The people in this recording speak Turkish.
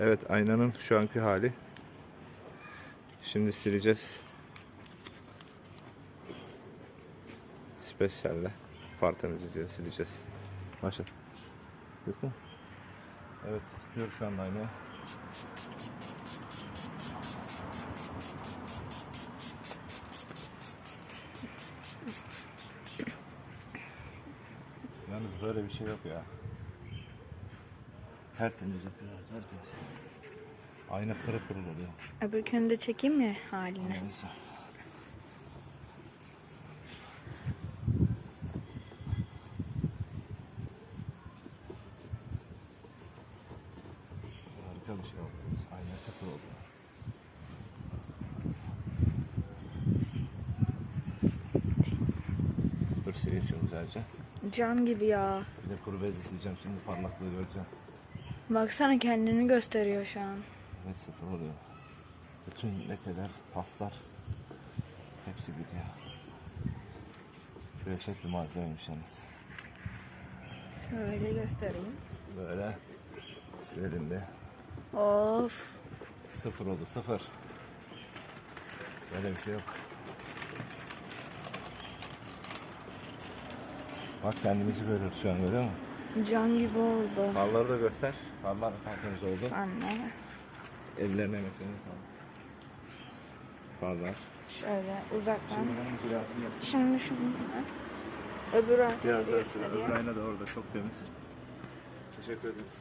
Evet aynanın şu anki hali. Şimdi sileceğiz. Spesyalle far temizleyeceğiz, sileceğiz. Sıktın mı? Evet, sıkıyor şu anda aynaya. Yalnız böyle bir şey yok ya. Tertemiz yapıyor, tertemiz. Ayna pırıl pırıl oluyor. Öbürkünü de çekeyim mi haline? Neyse. Harika bir şey oldu. Ayna sıfır oldu. Sileyim şunu güzelce. Cam gibi ya. Bir de kuru bezle sileceğim şimdi parlaklığı göreceğim. Baksana kendini gösteriyor şu an. Evet sıfır oluyor. Bütün lekeler, paslar hepsi gidiyor. Dehşet bir malzemeymiş yalnız. Şöyle göstereyim. Böyle bir. Of. Sıfır oldu sıfır. Böyle bir şey yok. Bak kendimizi görüyoruz şu an görüyor musun? Cam gibi oldu. Farları da göster. Farlar tertemiz oldu. Anne. Ellerine emeklerine sağlık. Farlar. Şöyle uzaktan. Şimdi bunun cilasını yap. Şimdi şunu öbür Biraz daha sıra. Öbür ayna da orada çok temiz. Teşekkür ederiz.